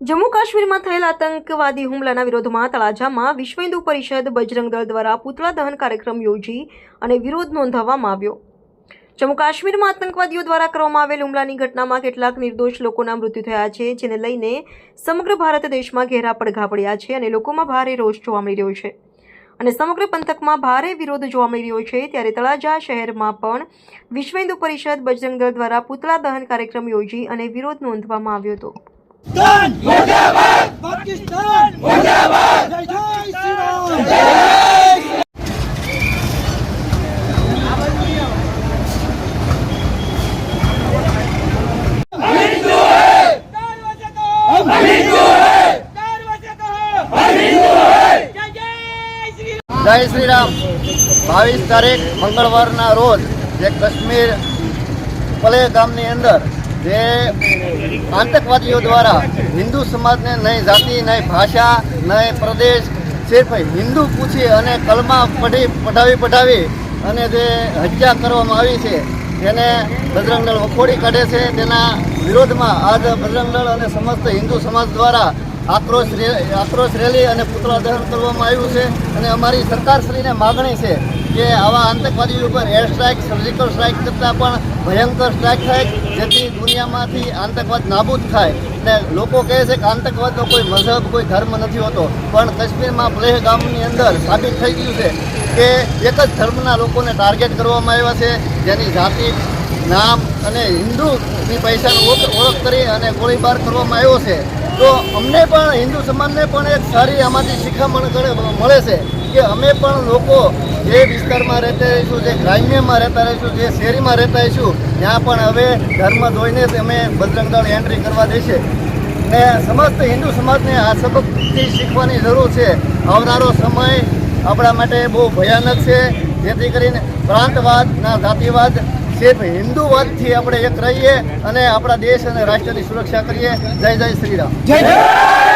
જમ્મુ કાશ્મીરમાં થયેલ આતંકવાદી હુમલાના વિરોધમાં તળાજામાં વિશ્વ હિન્દુ પરિષદ બજરંગ દળ દ્વારા પૂતળા દહન કાર્યક્રમ યોજી અને વિરોધ નોંધાવવામાં આવ્યો. જમ્મુ કાશ્મીરમાં આતંકવાદીઓ દ્વારા કરવામાં આવેલ હુમલાની ઘટનામાં કેટલાક નિર્દોષ લોકોના મૃત્યુ થયા છે, જેને લઈને સમગ્ર ભારત દેશમાં ઘેરા પડઘા પડ્યા છે અને લોકોમાં ભારે રોષ જોવા મળી રહ્યો છે. અને સમગ્ર પંથકમાં ભારે વિરોધ જોવા મળી રહ્યો છે, ત્યારે તળાજા શહેરમાં પણ વિશ્વ હિન્દુ પરિષદ બજરંગ દળ દ્વારા પૂતળા દહન કાર્યક્રમ યોજી અને વિરોધ નોંધવામાં આવ્યો હતો. પાકિસ્તાન મુર્દાબાદ પાકિસ્તાન મુર્દાબાદ જય શ્રી જય શ્રી રામ. બાવીસ તારીખ મંગળવારના રોજ જે કાશ્મીર પલે ગામની અંદર જે આતંકવાદીઓ દ્વારા હિન્દુ સમાજને નહીં જાતિ, નહીં ભાષા, નહીં પ્રદેશ, સિર્ફ હિન્દુ પૂછી અને કલમા પઢી, પઢાવી પઢાવી અને જે હત્યા કરવામાં આવી છે, તેને બજરંગ વખોડી કાઢે છે. તેના વિરોધમાં આજ બજરંગ અને સમસ્ત હિન્દુ સમાજ દ્વારા આક્રોશ આક્રોશ રેલી અને પુતળા દહન કરવામાં આવ્યું છે અને અમારી સરકારશ્રીને માગણી છે કે આવા આતંકવાદીઓ ઉપર એર સ્ટ્રાઇક સર્જિકલ સ્ટ્રાઇક કરતાં પણ ભયંકર સ્ટ્રાઇક થાય, જેથી દુનિયામાંથી આતંકવાદ નાબૂદ થાય. ને લોકો કહે છે કે આતંકવાદનો કોઈ મذહબ કોઈ ધર્મ નથી હોતો. પણ કાશ્મીરમાં પ્લેહ ગામની અંદર સાબિત થઈ ગયું છે કે એક જ ધર્મના લોકોને ટાર્ગેટ કરવામાં આવ્યા છે, જેની જાતિ, નામ અને હિન્દુની પૈસાનો ઓળખ કરી અને ગોળીબાર કરવામાં આવ્યો છે. તો અમને પણ હિન્દુ સમાજને પણ એક સારી આમાંથી શિખામણ મળે છે કે અમે પણ લોકો જે વિસ્તારમાં રહેતા રહીશું જે ગ્રામ્યમાં રહેતા રહીશું જે શેરીમાં રહેતા રહીશું ત્યાં પણ હવે ધર્મ ધોઈને જ અમે બજરંગદળ એન્ટ્રી કરવા દેશે. ને સમસ્ત હિન્દુ સમાજને આ સબકથી શીખવાની જરૂર છે. આવનારો સમય આપણા માટે બહુ ભયાનક છે. જેથી કરીને પ્રાંતવાદ ના જાતિવાદ સિર્ફ હિન્દુવાદથી આપણે એક રહીએ અને આપણા દેશ અને રાષ્ટ્રની સુરક્ષા કરીએ. જય જય શ્રી રામ. જય!